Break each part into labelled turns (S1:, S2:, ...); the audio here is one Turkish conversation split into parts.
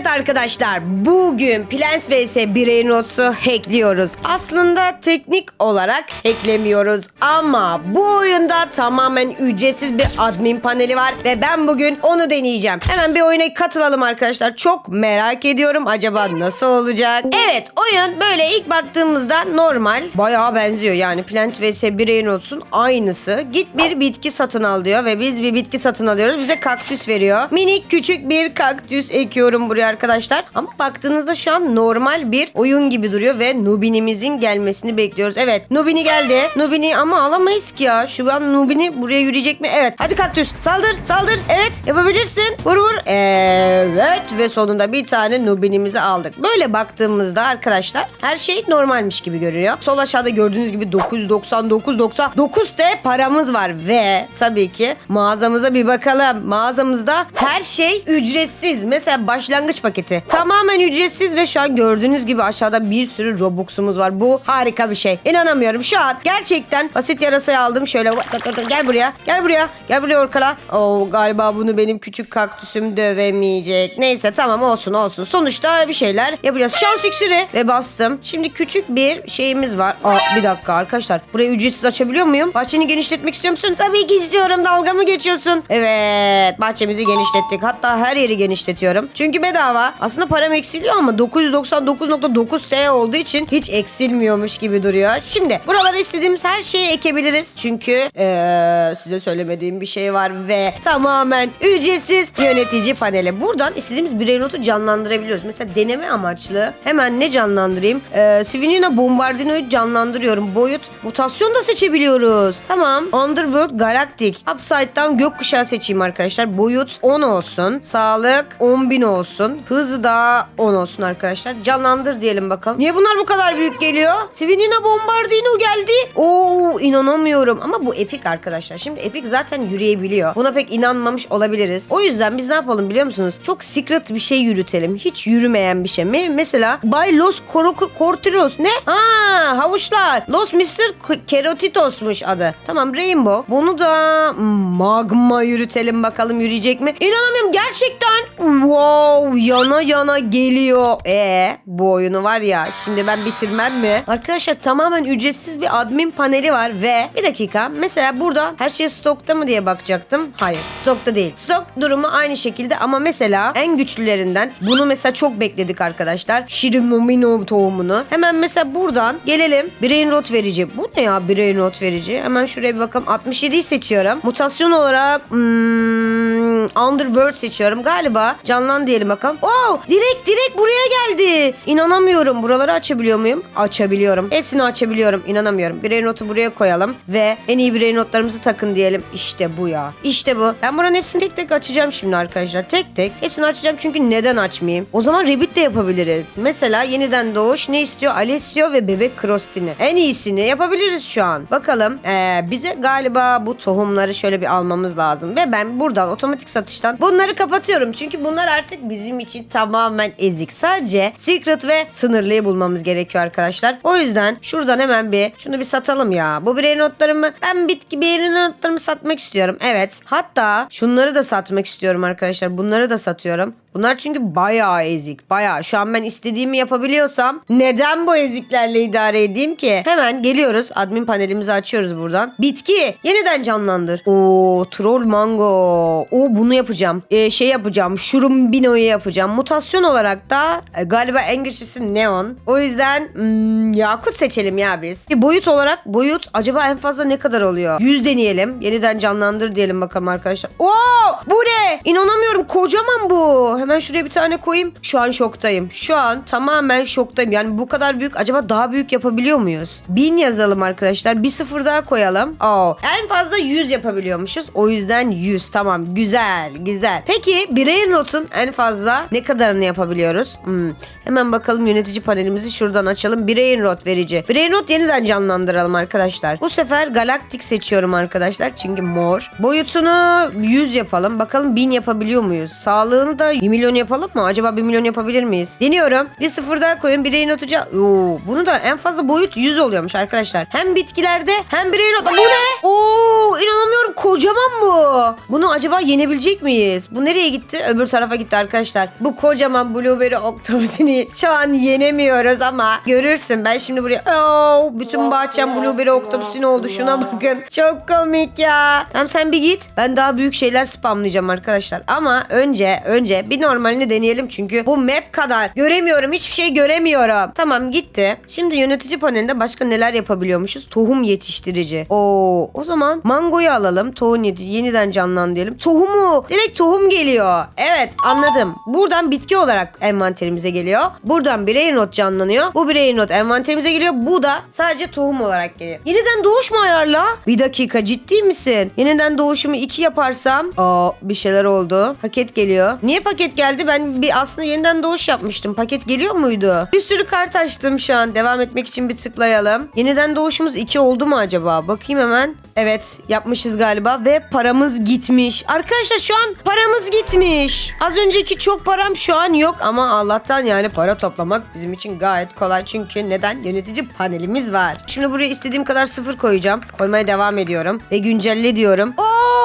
S1: Evet arkadaşlar bugün Plants vs Brainrot'u hackliyoruz. Aslında teknik olarak hacklemiyoruz ama bu oyunda tamamen ücretsiz bir admin paneli var ve ben bugün onu deneyeceğim. Hemen bir oyuna katılalım arkadaşlar. Çok merak ediyorum acaba nasıl olacak? Evet oyun böyle ilk baktığımızda normal bayağı benziyor yani Plants vs Brainrot'un aynısı. Git bir bitki satın al diyor ve biz bir bitki satın alıyoruz. Bize kaktüs veriyor. Minik küçük bir kaktüs ekiyorum buraya arkadaşlar. Ama baktığınızda şu an normal bir oyun gibi duruyor ve Nubin'imizin gelmesini bekliyoruz. Evet Nubini geldi. Nubini ama alamayız ki ya. Şu an Nubini buraya yürüyecek mi? Evet. Hadi kaktüs saldır saldır. Evet yapabilirsin. Vur vur. Evet ve sonunda bir tane Nubin'imizi aldık. Böyle baktığımızda arkadaşlar her şey normalmiş gibi görünüyor. Sol aşağıda gördüğünüz gibi 999.9 de paramız var ve tabii ki mağazamıza bir bakalım. Mağazamızda her şey ücretsiz. Mesela başlangıç paketi tamamen ücretsiz ve şu an gördüğünüz gibi aşağıda bir sürü Robux'umuz var. Bu harika bir şey. İnanamıyorum. Şu an gerçekten basit yarasayı aldım. Şöyle gel buraya. Gel buraya. Gel buraya Orkala. Oo, galiba bunu benim küçük kaktüsüm dövemeyecek. Neyse tamam olsun olsun. Sonuçta bir şeyler yapacağız. Şans iksiri ve bastım. Şimdi küçük bir şeyimiz var. Aa, bir dakika arkadaşlar. Burayı ücretsiz açabiliyor muyum? Bahçeni genişletmek istiyor musun? Tabii ki istiyorum. Dalga mı geçiyorsun? Evet. Bahçemizi genişlettik. Hatta her yeri genişletiyorum. Çünkü bedava. Aslında param eksiliyor ama 999.9 T olduğu için hiç eksilmiyormuş gibi duruyor. Şimdi buralara istediğimiz her şeyi ekebiliriz. Çünkü eee, size söylemediğim bir şey var ve tamamen ücretsiz yönetici paneli. Buradan istediğimiz birey notu canlandırabiliyoruz. Mesela deneme amaçlı hemen ne canlandırayım? Eee Svinina Bombardino'yu canlandırıyorum. Boyut mutasyon da seçebiliyoruz. Tamam. Underworld Galactic. Upside Down gökkuşağı seçeyim arkadaşlar. Boyut 10 olsun. Sağlık 10.000 olsun. Hızı da 10 olsun arkadaşlar. Canlandır diyelim bakalım. Niye bunlar bu kadar büyük geliyor? Svinina Bombardino geldi. Oo inanamıyorum. Ama bu Epic arkadaşlar. Şimdi Epic zaten yürüyebiliyor. Buna pek inanmamış olabiliriz. O yüzden biz ne yapalım biliyor musunuz? Çok secret bir şey yürütelim. Hiç yürümeyen bir şey. Me- Mesela Bay Los Coro- Cortilos ne? Ha havuçlar. Los Mr. Kerotitos'muş adı. Tamam Rainbow. Bunu da magma yürütelim bakalım yürüyecek mi? İnanamıyorum gerçekten. Wow yana yana geliyor. E bu oyunu var ya şimdi ben bitirmem mi? Arkadaşlar tamamen ücretsiz bir admin paneli var ve bir dakika mesela burada her şey stokta mı diye bakacaktım. Hayır stokta değil. Stok durumu aynı şekilde ama mesela en güçlülerinden bunu mesela çok bekledik arkadaşlar. Shirimomino tohumunu. Hemen mesela buradan gelelim. Brain rot verici. Bu ne ya brain rot verici? Hemen şuraya bir bakalım. 67'yi seçiyorum. Mutasyon olarak hmm, Underworld seçiyorum. Galiba canlan diyelim bakalım. Oo direkt direkt buraya geldi. İnanamıyorum. Buraları açabiliyor muyum? Açabiliyorum. Hepsini açabiliyorum. İnanamıyorum. Brain notu buraya koyalım ve en iyi brain notlarımızı takın diyelim. İşte bu ya. İşte bu. Ben buranın hepsini tek tek açacağım şimdi arkadaşlar. Tek tek. Hepsini açacağım çünkü neden açmayayım? O zaman Rabbit de yapabiliriz. Mesela yeniden doğuş ne istiyor? Alessio ve bebek Krostini. En iyisini yapabiliriz şu an. Bakalım. Ee, bize galiba bu tohumları şöyle bir almamız lazım. Ve ben buradan otomatik satıştan bunları kapatıyorum. Çünkü bunlar artık bizim için tamamen ezik. Sadece secret ve sınırlıyı bulmamız gerekiyor arkadaşlar. O yüzden şuradan hemen bir şunu bir satalım ya. Bu birey notlarımı ben bitki birey notlarımı satmak istiyorum. Evet. Hatta şunları da satmak istiyorum arkadaşlar. Bunları da satıyorum. Bunlar çünkü bayağı ezik. Bayağı. Şu an ben istediğimi yapabiliyorsam neden bu eziklerle idare edeyim ki? Hemen geliyoruz. Admin panelimizi açıyoruz buradan. Bitki. Yeniden canlandır. Oo troll mango. Oo bunu yapacağım. Ee, şey yapacağım. Şurumbino'yu yapacağım. Mutasyon olarak da e, galiba en güçlüsü neon. O yüzden hmm, yakut seçelim ya biz. Bir boyut olarak boyut acaba en fazla ne kadar oluyor? 100 deneyelim. Yeniden canlandır diyelim bakalım arkadaşlar. Oo bu ne? İnanamıyorum. Kocaman bu. Hemen şuraya bir tane koyayım. Şu an şoktayım. Şu an tamamen şoktayım. Yani bu kadar büyük. Acaba daha büyük yapabiliyor muyuz? 1000 yazalım arkadaşlar. Bir sıfır daha koyalım. Oo. En fazla 100 yapabiliyormuşuz. O yüzden 100. Tamam. Güzel. Güzel. Peki birey notun en fazla ne kadarını yapabiliyoruz? Hmm. Hemen bakalım yönetici panelimizi şuradan açalım. Brain Rot verici. Brain Rot yeniden canlandıralım arkadaşlar. Bu sefer Galactic seçiyorum arkadaşlar. Çünkü mor. Boyutunu 100 yapalım. Bakalım 1000 yapabiliyor muyuz? Sağlığını da 1 milyon yapalım mı? Acaba 1 milyon yapabilir miyiz? Deniyorum. Bir sıfır daha koyun. Brain Rot'uca... Oo, bunu da en fazla boyut 100 oluyormuş arkadaşlar. Hem bitkilerde hem Brain Rot'ta. Bu ne? Oo Oo inanamıyorum kocaman bu. Bunu acaba yenebilecek miyiz? Bu nereye gitti? Öbür tarafa gitti arkadaşlar. Bu kocaman blueberry oktopusini şu an yenemiyoruz ama görürsün. Ben şimdi buraya Oo, bütün bahçem blueberry oktopusini oldu. Şuna bakın. Çok komik ya. Tamam sen bir git. Ben daha büyük şeyler spamlayacağım arkadaşlar. Ama önce önce bir normalini deneyelim çünkü bu map kadar göremiyorum. Hiçbir şey göremiyorum. Tamam gitti. Şimdi yönetici panelinde başka neler yapabiliyormuşuz? Tohum yetiştirici. Oo, o zaman mangoyu alalım. Tohum yeniden canlan diyelim. Tohumu. Direkt tohum geliyor. Evet anladım. Buradan bitki olarak envanterimize geliyor. Buradan birey not canlanıyor. Bu birey not envanterimize geliyor. Bu da sadece tohum olarak geliyor. Yeniden doğuş mu ayarla? Bir dakika ciddi misin? Yeniden doğuşumu 2 yaparsam. Aa bir şeyler oldu. Paket geliyor. Niye paket geldi? Ben bir aslında yeniden doğuş yapmıştım. Paket geliyor muydu? Bir sürü kart açtım şu an. Devam etmek için bir tıklayalım. Yeniden doğuşumuz 2 oldu mu acaba? Bakayım hemen. Evet yapmışız galiba ve paramız gitmiş. Arkadaşlar şu an paramız gitmiş. Az önceki çok param şu an yok ama Allah'tan yani para toplamak bizim için gayet kolay. Çünkü neden? Yönetici panelimiz var. Şimdi buraya istediğim kadar sıfır koyacağım. Koymaya devam ediyorum ve güncelle diyorum. Oo,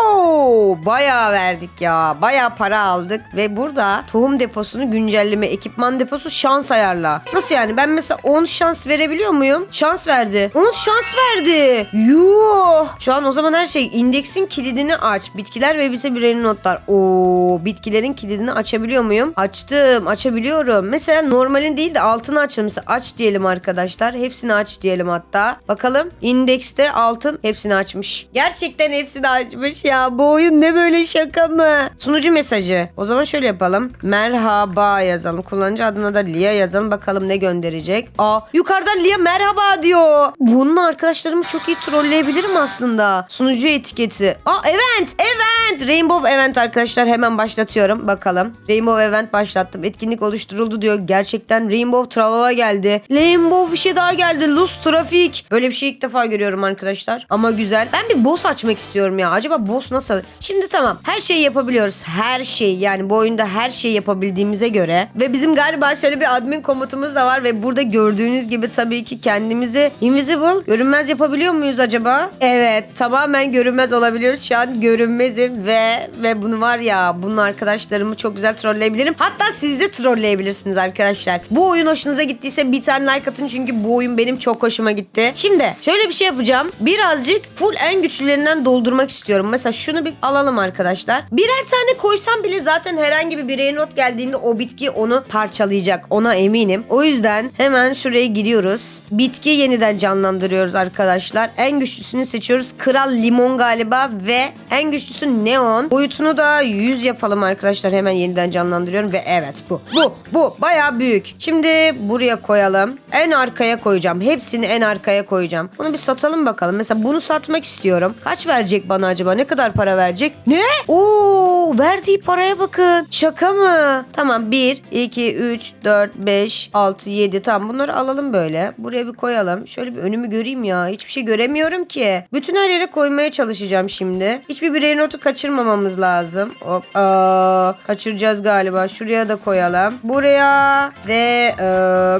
S1: bayağı verdik ya. Bayağı para aldık ve burada tohum deposunu güncelleme, ekipman deposu şans ayarla. Nasıl yani? Ben mesela 10 şans verebiliyor muyum? Şans verdi. 10 şans verdi. Yuh. Şu an o zaman her şey indeksin kilidini aç. Bitkiler ve bize bireyli notlar. Oo, bitkilerin kilidini açabiliyor muyum? Açtım. Açabiliyorum. Mesela normalin değil de altını açalım. Mesela aç diyelim arkadaşlar. Hepsini aç diyelim hatta. Bakalım. indekste altın hepsini açmış. Gerçekten hepsini açmış ya. Bu oyun ne böyle şaka mı? Sunucu mesajı. O zaman şöyle yapalım. Merhaba yazalım. Kullanıcı adına da Lia yazalım. Bakalım ne gönderecek. Aa yukarıdan Lia merhaba diyor. Bununla arkadaşlarımı çok iyi trolleyebilirim aslında. Sunucu etiketi. Aa event. Event. Rainbow event arkadaşlar hemen başlatıyorum. Bakalım. Rainbow event başlattım. Etkinlik oluşturuldu diyor. Gerçekten Rainbow Tralala geldi. Rainbow bir şey daha geldi. Luz Trafik. Böyle bir şey ilk defa görüyorum arkadaşlar. Ama güzel. Ben bir boss açmak istiyorum ya. Acaba boss nasıl? Şimdi tamam. Her şeyi yapabiliyoruz. Her şey yani bu oyunda her şeyi yapabildiğimize göre ve bizim galiba şöyle bir admin komutumuz da var ve burada gördüğünüz gibi tabii ki kendimizi invisible görünmez yapabiliyor muyuz acaba? Evet tamamen görünmez olabiliyoruz. Şu an görünmezim ve ve bunu var ya bunun arkadaşlarımı çok güzel trolleyebilirim. Hatta siz de trolleyebilirsiniz arkadaşlar. Bu oyun hoşunuza gittiyse bir tane like atın çünkü bu oyun benim çok hoşuma gitti. Şimdi şöyle bir şey yapacağım. Birazcık full en güçlülerinden doldurmak istiyorum. Mesela şunu bir alalım arkadaşlar. Birer tane koysam bile zaten herhangi bir birey not geldiğinde o bitki onu parçalayacak. Ona eminim. O yüzden hemen şuraya giriyoruz. Bitki yeniden canlandırıyoruz arkadaşlar. En güçlüsünü seçiyoruz. Kral limon galiba ve en güçlüsü neon. Boyutunu da 100 yapalım arkadaşlar. Hemen yeniden canlandırıyorum ve evet bu. Bu. Bu. Bayağı büyük. Şimdi buraya koyalım. En arkaya koyacağım. Hepsini en arkaya koyacağım. Bunu bir satalım bakalım. Mesela bunu satmak istiyorum. Kaç verecek bana acaba? Ne kadar para verecek? Ne? Oo, verdiği paraya bakın. Şaka mı? Tamam 1, 2, 3, 4, 5, 6, 7. Tamam bunları alalım böyle. Buraya bir koyalım. Şöyle bir önümü göreyim ya. Hiçbir şey göremiyorum ki. Bütün her yere koymaya çalışacağım şimdi. Hiçbir birey notu kaçırmamamız lazım. Hop. Aa, kaçıracağız galiba. Şuraya da koyalım. Buraya ve e,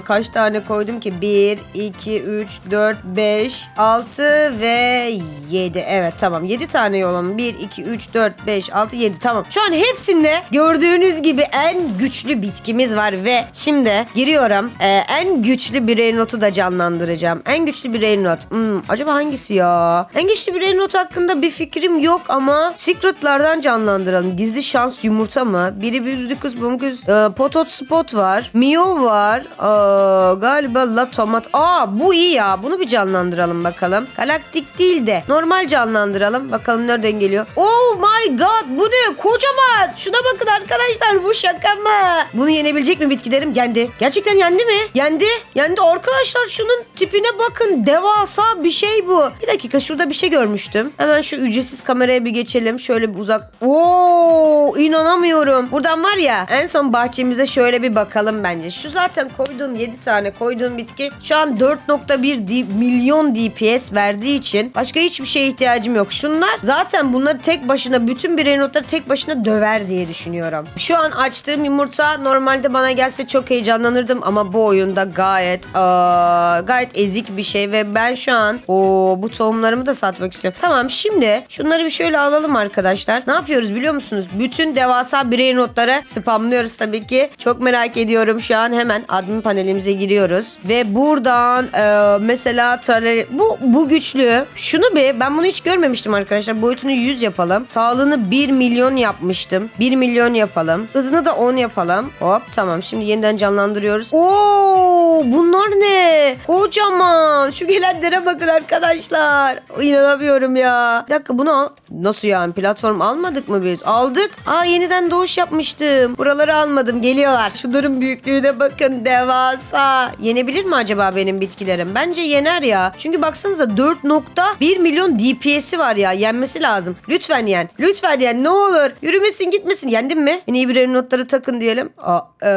S1: kaç tane koydum ki? 1, 2, 3, 4, 5, 6 ve 7. Evet tamam. 7 tane yolum. 1, 2, 3, 4, 5, 6, 7. Tamam. Şu an hepsinde gördüğünüz gibi en güçlü bitkimiz var ve şimdi giriyorum. Ee, en güçlü birey notu da canlandıracağım. En güçlü birey not. Hmm, acaba hangisi ya? En güçlü birey not hakkında bir fikrim yok ama secretlardan canlandıralım. Gizli şans yumurta mı? Biri bir kız kız. Ee, potot spot var. Mio var. Aa, galiba la tomat. Aa bu iyi ya. Bunu bir canlandıralım bakalım. Galaktik değil de normal canlandıralım. Bakalım nereden geliyor. Oh my god bu ne? Kocaman. Şuna bakın arkadaşlar bu şaka mı? Bunu yenebilecek mi bitkilerim? Yendi. Gerçekten yendi mi? Yendi. Yendi arkadaşlar şunun tipine bakın. Devasa bir şey bu. Bir dakika şurada bir şey görmüştüm. Hemen şu ücretsiz kameraya bir geçelim. Şöyle bir uzak. Oo inanamıyorum. Buradan var ya en son bahçemize şöyle bir bakalım bence. Şu zaten koyduğum 7 tane koyduğum bitki şu an 4.1 D- milyon DPS verdiği için başka hiçbir şeye ihtiyacım yok. Şunlar zaten bunları tek başına bütün birey notları tek başına döver diye düşünüyorum. Şu an açtığım yumurta normalde bana gelse çok heyecanlanırdım ama bu oyunda gayet aa, gayet ezik bir şey ve ben şu an o bu tohumlarımı da satmak istiyorum. Tamam şimdi şunları bir şöyle alalım arkadaşlar. Ne yapıyoruz biliyor musunuz? Bütün devasa birey notları spamlıyoruz tabii ki. Çok merak ediyorum şu an hemen admin panelimize giriyoruz ve buradan e, mesela bu bu güçlü. Şunu bir ben bunu hiç görmemiştim arkadaşlar. Boyutunu 100 yapalım. Sağlığını 1 milyon yapmıştım. 1 milyon yapalım. Hızını da 10 yapalım. Hop tamam şimdi yeniden canlandırıyoruz. Oo bunlar ne? Kocaman. Şu gelenlere bakın arkadaşlar. İnanamıyorum ya. Bir dakika bunu al. Nasıl yani platform almadık mı biz? Aldık. Aa yeniden doğuş yapmıştım. Buraları almadım. Geliyorlar. Şunların büyüklüğüne bakın. Devasa. Yenebilir mi acaba benim bitkilerim? Bence yener ya. Çünkü baksanıza 4.1 milyon DPS'i var ya. Yenmesi lazım. Lütfen yen. Lütfen yen. Ne olur. Yürümesin gitmesin. Yendin mi? En iyi birer notları takın diyelim. Aa, eee,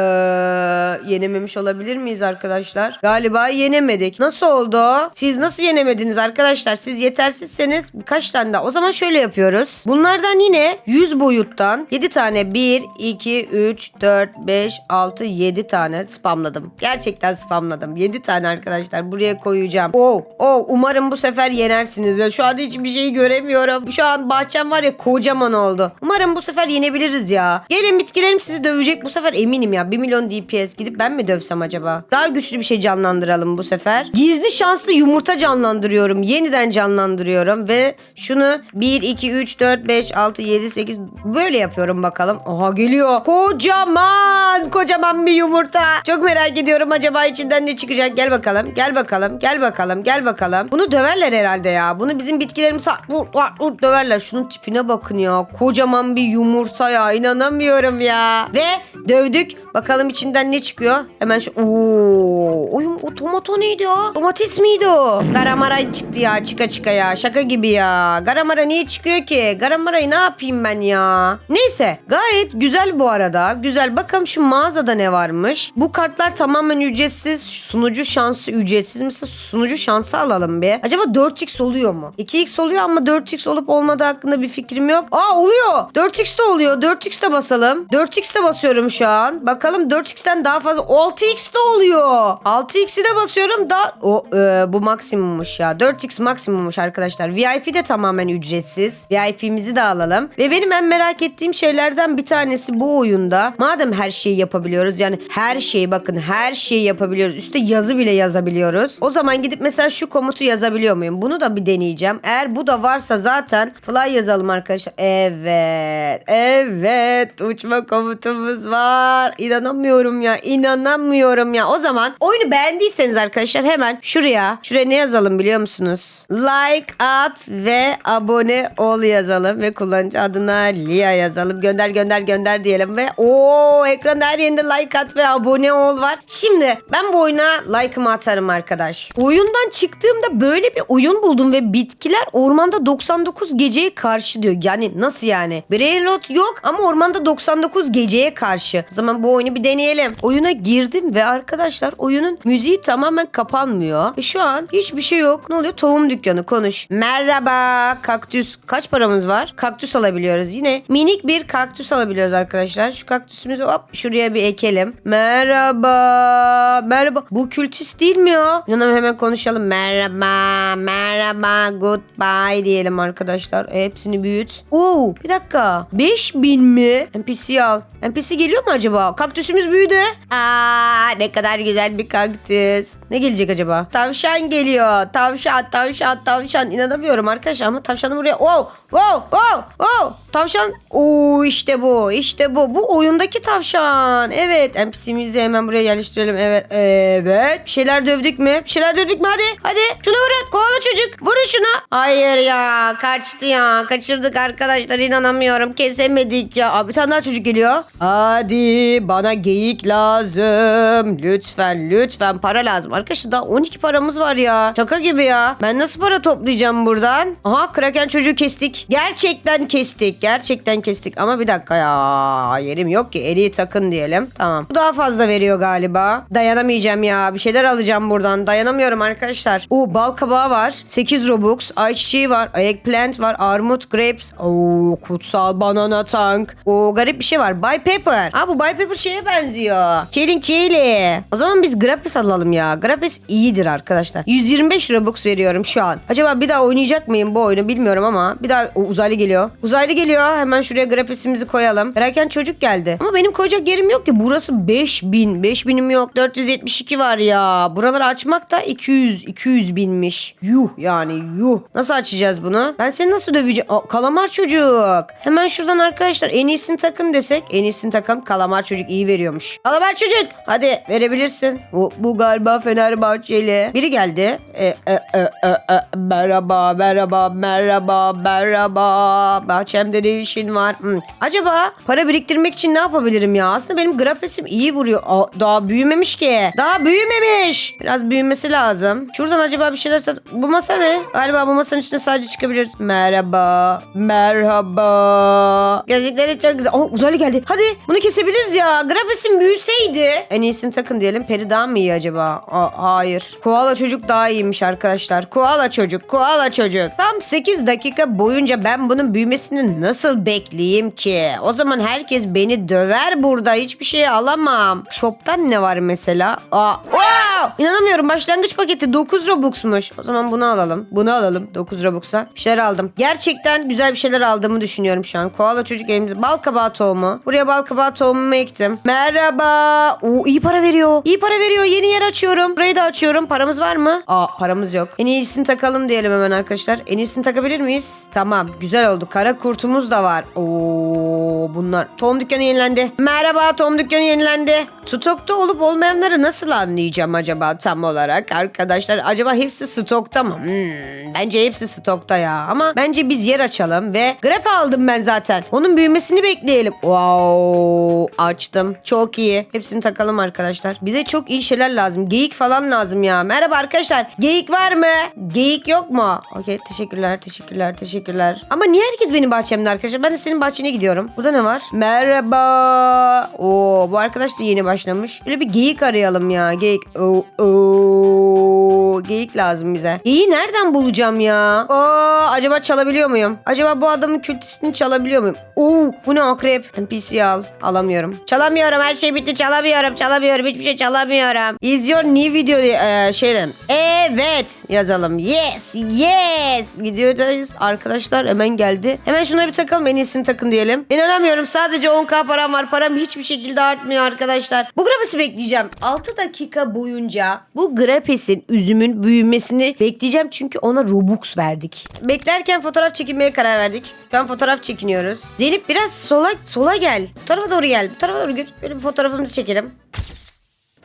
S1: yenememiş olabilir miyiz arkadaşlar? Galiba yenemedik. Nasıl oldu? Siz nasıl yenemediniz arkadaşlar? Siz yetersizseniz birkaç tane daha. O zaman şöyle yapıyoruz. Bunlardan yine 100 boyuttan 7 tane 1, 2, 3, 4, 5, 6, 7 tane spamladım. Gerçekten spamladım. 7 tane arkadaşlar buraya koyacağım. Oh, oh umarım bu sefer yenersiniz. Ya Şu an hiçbir şey göremiyorum. Şu an bahçem var ya kocaman oldu. Umarım bu sefer yenebiliriz ya. Gelin bitkilerim sizi dövecek bu sefer eminim ya. 1 milyon DPS gidip ben mi dövsem acaba? Daha güçlü bir şey canlandıralım bu sefer. Gizli şanslı yumurta canlandırıyorum. Yeniden canlandırıyorum ve şunu 1, 2, 3, 4, 5, 6, 7, 8 böyle yapıyorum bakalım. Oha geliyor. Kocaman kocaman bir yumurta. Çok merak ediyorum acaba içinden ne çıkacak. Gel bakalım gel bakalım gel bakalım gel bakalım. Bunu döverler herhalde ya. Bunu bizim bitkilerimiz vur, vur, vur döverler. Şunun tipine bakın ya. Kocaman bir yumurta ya. İnanamıyorum ya. Ve dövdük. Bakalım içinden ne çıkıyor. Hemen şu... Oo, o, o tomato neydi o? Domates miydi o? Garamara çıktı ya çıka çıka ya. Şaka gibi ya. Garamara niye çıkıyor ki? Garamarayı ne yapayım ben ya? Neyse gayet güzel bu arada. Güzel. Bakalım şu mağazada ne varmış. Bu kartlar tamamen ücretsiz. Sunucu şansı ücretsiz. Mesela sunucu şansı alalım bir. Acaba 4x oluyor mu? 2x oluyor ama 4x olup olmadığı hakkında bir fikrim yok. Aa oluyor. 4x de oluyor. 4x de basalım. 4x de basıyorum şu an. Bakalım 4x'ten daha fazla. 6x de oluyor. 6x'i de basıyorum. Da o e, bu maksimummuş ya. 4x maksimummuş arkadaşlar. VIP de tamamen ücretsiz. VIP'mizi de alalım. Ve benim en merak ettiğim şeylerden bir tanesi bu oyunda. Madem her şeyi yapabiliyoruz. Yani her şeyi bakın her şeyi yapabiliyoruz. Üste yazı bile yazabiliyoruz. O zaman gidip mesela şu komutu yazabiliyor muyum? Bunu da bir deneyeceğim. Eğer bu da varsa zaten fly yazalım arkadaşlar. Evet. Evet. Uçma komutumuz var. İnanamıyorum ya. İnanamıyorum ya. O zaman oyunu beğendiyseniz arkadaşlar hemen şuraya. Şuraya ne yazalım biliyor musunuz? Like at ve abone ol yazalım. Ve kullanıcı adına Lia yazalım. Gönder gönder gönder diyelim. Ve o ekran her yerinde like at ve abone ol var. Şimdi ben bu oyuna like'ımı atarım arkadaş. Oyundan çıktığımda böyle bir oyun buldum ve bitkiler ormanda 99 geceye karşı diyor. Yani nasıl yani? Brain rot yok ama ormanda 99 geceye karşı. O zaman bu oyunu bir deneyelim. Oyuna girdim ve arkadaşlar oyunun müziği tamamen kapanmıyor. Ve şu an hiçbir şey yok. Ne oluyor? Tohum dükkanı konuş. Merhaba kaktüs. Kaç paramız var? Kaktüs alabiliyoruz. Yine minik bir kaktüs alabiliyoruz arkadaşlar. Şu kaktüsümüzü hop şuraya bir ekelim. Merhaba. Merhaba. Bu kültist değil mi ya? Yanım hemen konuşalım. Merhaba. Merhaba. Goodbye diyelim arkadaşlar. E, hepsini büyüt. Oo, bir dakika. 5000 mi? NPC al. NPC geliyor mu acaba? Kaktüsümüz büyüdü. Aa, ne kadar güzel bir kaktüs. Ne gelecek acaba? Tavşan geliyor. Tavşan, tavşan, tavşan. İnanamıyorum arkadaşlar ama tavşanı buraya. Wow, wow, wow, wow. Tavşan. Oo işte bu. işte bu. Bu oyundaki tavşan. Evet. NPC'mizi hemen buraya yerleştirelim. Evet. Evet. Bir şeyler dövdük mü? Bir şeyler dövdük mü? Hadi. Hadi. Şunu vurun. Kovala çocuk. Vurun şuna. Hayır ya. Kaçtı ya. Kaçırdık arkadaşlar. inanamıyorum. Kesemedik ya. Abi bir tane daha çocuk geliyor. Hadi. Bana geyik lazım. Lütfen lütfen para lazım. Arkadaşlar daha 12 paramız var ya. Şaka gibi ya. Ben nasıl para toplayacağım buradan? Aha kraken çocuğu kestik. Gerçekten kestik. Gerçekten kestik. Ama bir dakika ya. Yerim yok ki. En takın diyelim. Tamam. Bu daha fazla veriyor galiba. Dayanamayacağım ya. Bir şeyler alacağım buradan. Dayanamıyorum arkadaşlar. Oo bal kabağı var. 8 Robux. Ayçiçeği var. Eggplant var. Armut, grapes. Oo kutsal banana tank. Oo garip bir şey var. Bay Pepper. Ha bu Bay Pepper şeye benziyor. Çelik çeyli. O zaman biz Grapes alalım ya. Grapes iyidir arkadaşlar. 125 Robux veriyorum şu an. Acaba bir daha oynayacak mıyım bu oyunu bilmiyorum ama. Bir daha o, uzaylı geliyor. Uzaylı geliyor. Hemen şuraya Grapes'imizi koyalım. Erken çocuk geldi. Ama benim koyacak yerim yok ki. Burası 5000. 5000'im yok. 472 var ya. Buraları açmak da 200. 200 binmiş. Yuh yani yuh. Nasıl açacağız bunu? Ben seni nasıl döveceğim? Aa, kalamar çocuk. Hemen şuradan arkadaşlar en iyisini takın desek. En iyisini takalım. Kalamar çocuk iyi veriyormuş. Kalamar çocuk. Hadi verebilirsin. Bu, bu galiba Fenerbahçeli. Biri geldi. E, e, e, e, e, merhaba, merhaba, merhaba, merhaba. Bahçemde ne işin var? Hmm. Acaba para biriktirmek için ne yapabilirim ya? Aslında benim grapesim iyi vuruyor. Aa, daha büyümemiş ki. Daha büyümemiş. Biraz büyümesi lazım. Şuradan acaba bir şeyler sat... Bu masa ne? Galiba bu masanın üstüne sadece çıkabiliriz. Merhaba. Merhaba. Gözlükleri çok güzel. Aa, uzaylı geldi. Hadi bunu kesebiliriz ya. Grapesim büyüseydi. En iyisini takın diyelim. Peri daha mı iyi acaba? Aa, hayır. Koala çocuk daha iyiymiş arkadaşlar. Koala çocuk. Koala çocuk. Tam 8 dakika boyunca ben bunun büyümesini nasıl bekleyeyim ki? O zaman herkes beni döver burada. Hiçbir şey alamam. Shop'tan ne var mesela? Aa, wow! İnanamıyorum. Başlangıç paketi 9 Robux'muş. O zaman bunu alalım. Bunu alalım. 9 Robux'a. Bir şeyler aldım. Gerçekten güzel bir şeyler aldığımı düşünüyorum şu an. Koala çocuk elimizde. Bal kabağı tohumu. Buraya bal kabağı tohumumu ektim. Merhaba. Oo, iyi para veriyor. İyi para veriyor. Yeni yer açıyorum. Burayı da açıyorum. Paramız var mı? Aa paramız yok. En iyisini takalım diyelim hemen arkadaşlar. En iyisini takabilir miyiz? Tamam. Güzel oldu. Kara kurtumuz da var. Oo bunlar. Tohum dükkanı yenilendi. Merhaba tohum dükkanı yenilendi. Stokta olup olmayanları nasıl anlayacağım acaba tam olarak arkadaşlar? Acaba hepsi stokta mı? Hmm, bence hepsi stokta ya. Ama bence biz yer açalım ve grep aldım ben zaten. Onun büyümesini bekleyelim. Wow açtım. Çok iyi. Hepsini takalım arkadaşlar. Bize çok iyi şeyler lazım. Geyik falan lazım ya. Merhaba arkadaşlar. Geyik var mı? Geyik yok mu? Okey teşekkürler teşekkürler teşekkürler. Ama niye herkes benim bahçemde arkadaşlar? Ben de senin bahçene gidiyorum. Burada ne var? Merhaba. Oo bu arkadaş da yeni başlamış. Böyle bir geyik arayalım ya. Geyik. Oo, oo. Geyik lazım bize. Geyiği nereden bulacağım ya? Oo, acaba çalabiliyor muyum? Acaba bu adamın kültüsünü çalabiliyor muyum? Oo, bu ne akrep? NPC al. Alamıyorum. Çalamıyorum. Her şey bitti. Çalamıyorum. Çalamıyorum. Hiçbir şey çalamıyorum. Is your new video e, şeyden. Evet yazalım. Yes. Yes. Videodayız. Arkadaşlar hemen geldi. Hemen şuna bir takalım. En iyisini takın diyelim. İnanamıyorum. Sadece 10k param var. Param hiçbir şekilde artmıyor arkadaşlar. Bu grapesi bekleyeceğim. 6 dakika boyunca bu grapesin üzümün büyümesini bekleyeceğim. Çünkü ona Robux verdik. Beklerken fotoğraf çekinmeye karar verdik. Şu an fotoğraf çekiniyoruz. Zeynep biraz sola sola gel. Bu tarafa doğru gel. Bu tarafa doğru gel. Böyle bir fotoğrafımızı çekelim.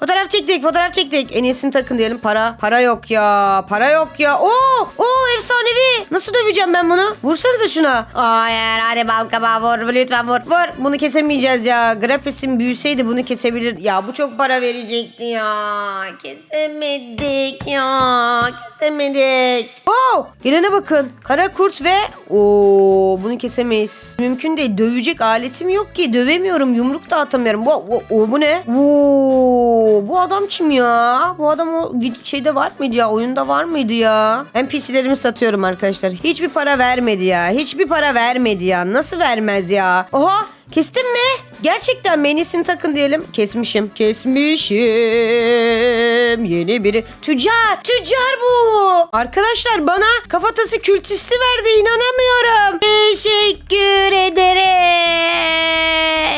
S1: Fotoğraf çektik, fotoğraf çektik. En iyisini takın diyelim. Para, para yok ya. Para yok ya. Oo, oo efsanevi. Nasıl döveceğim ben bunu? Vursanıza şuna. Hayır, hadi bal kabağı vur. Lütfen vur. Vur. Bunu kesemeyeceğiz ya. Grapes'in büyüseydi bunu kesebilir. Ya bu çok para verecekti ya. Kesemedik ya. Kesemedik. Oo, gelene bakın. Kara kurt ve oo bunu kesemeyiz. Mümkün değil. Dövecek aletim yok ki. Dövemiyorum. Yumruk da atamıyorum. Bu, bu, o, bu ne? Oo, bu adam kim ya? Bu adam o şeyde var mıydı ya? Oyunda var mıydı ya? NPC'lerimi satıyorum arkadaşlar. Hiçbir para vermedi ya. Hiçbir para vermedi ya. Nasıl vermez ya? Oha Kestin mi? Gerçekten menisini takın diyelim. Kesmişim. Kesmişim. Yeni biri. Tüccar. Tüccar bu. Arkadaşlar bana kafatası kültisti verdi. inanamıyorum. Teşekkür ederim.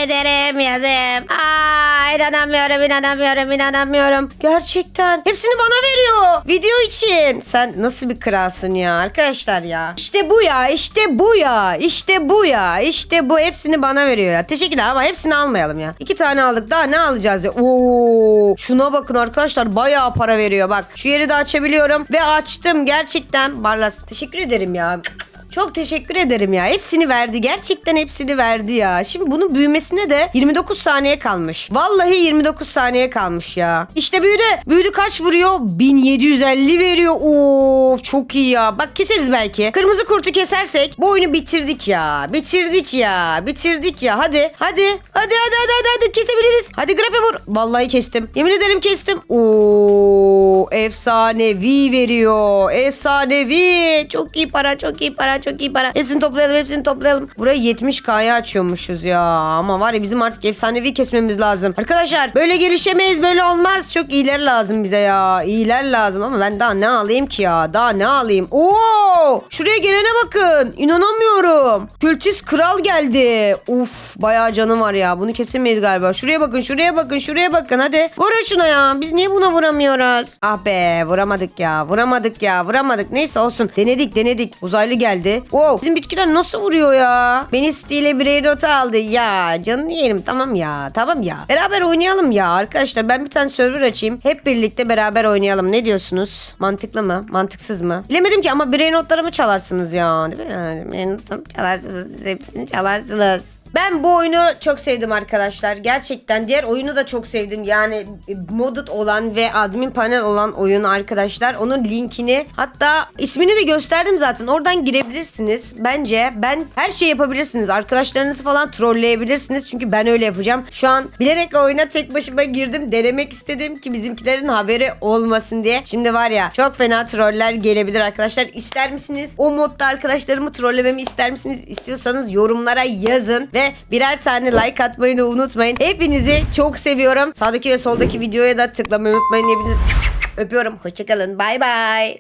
S1: Ederim yazım. Aa, inanamıyorum inanamıyorum inanamıyorum. Gerçekten. Hepsini bana veriyor. Video için. Sen nasıl bir kralsın ya arkadaşlar ya. İşte bu ya işte bu ya. işte bu ya. işte bu hepsini bana veriyor ya. Teşekkürler ama hepsini almayalım ya. İki tane aldık daha ne alacağız ya. Oo, şuna bakın arkadaşlar bayağı para veriyor bak. Şu yeri de açabiliyorum ve açtım gerçekten. Barlas teşekkür ederim ya. Çok teşekkür ederim ya. Hepsini verdi. Gerçekten hepsini verdi ya. Şimdi bunun büyümesine de 29 saniye kalmış. Vallahi 29 saniye kalmış ya. İşte büyüdü. Büyüdü kaç vuruyor? 1750 veriyor. Oo çok iyi ya. Bak keseriz belki. Kırmızı kurtu kesersek bu oyunu bitirdik ya. Bitirdik ya. Bitirdik ya. Hadi. Hadi. Hadi hadi hadi hadi, hadi. kesebiliriz. Hadi grape vur. Vallahi kestim. Yemin ederim kestim. Oo efsanevi veriyor. Efsanevi. Çok iyi para, çok iyi para, çok iyi para. Hepsini toplayalım, hepsini toplayalım. Burayı 70K'ya açıyormuşuz ya. Ama var ya bizim artık efsanevi kesmemiz lazım. Arkadaşlar böyle gelişemeyiz, böyle olmaz. Çok iyiler lazım bize ya. İyiler lazım ama ben daha ne alayım ki ya? Daha ne alayım? Oo! Şuraya gelene bakın. İnanamıyorum. Kültüs kral geldi. Uf, bayağı canım var ya. Bunu kesemeyiz galiba. Şuraya bakın, şuraya bakın, şuraya bakın. Hadi. Vurun şuna ya. Biz niye buna vuramıyoruz? Ah be, vuramadık ya. Vuramadık ya. Vuramadık. Neyse olsun. Denedik, denedik. Uzaylı geldi. Wow, bizim bitkiler nasıl vuruyor ya? Beni stile birey nota aldı. Ya canını yerim. Tamam ya. Tamam ya. Beraber oynayalım ya arkadaşlar. Ben bir tane server açayım. Hep birlikte beraber oynayalım. Ne diyorsunuz? Mantıklı mı? Mantıksız mı? Bilemedim ki ama birey notlarımı çalarsınız ya. Değil mi? Yani çalarsınız. Hepsini çalarsınız. Ben bu oyunu çok sevdim arkadaşlar. Gerçekten diğer oyunu da çok sevdim. Yani modded olan ve admin panel olan oyun arkadaşlar. Onun linkini hatta ismini de gösterdim zaten. Oradan girebilirsiniz. Bence ben her şey yapabilirsiniz. Arkadaşlarınızı falan trolleyebilirsiniz. Çünkü ben öyle yapacağım. Şu an bilerek oyuna tek başıma girdim. Denemek istedim ki bizimkilerin haberi olmasın diye. Şimdi var ya çok fena troller gelebilir arkadaşlar. İster misiniz? O modda arkadaşlarımı trollememi ister misiniz? İstiyorsanız yorumlara yazın ve birer tane like atmayı da unutmayın. Hepinizi çok seviyorum. Sağdaki ve soldaki videoya da tıklamayı unutmayın. Hepinizi öpüyorum. Hoşçakalın. Bay bay.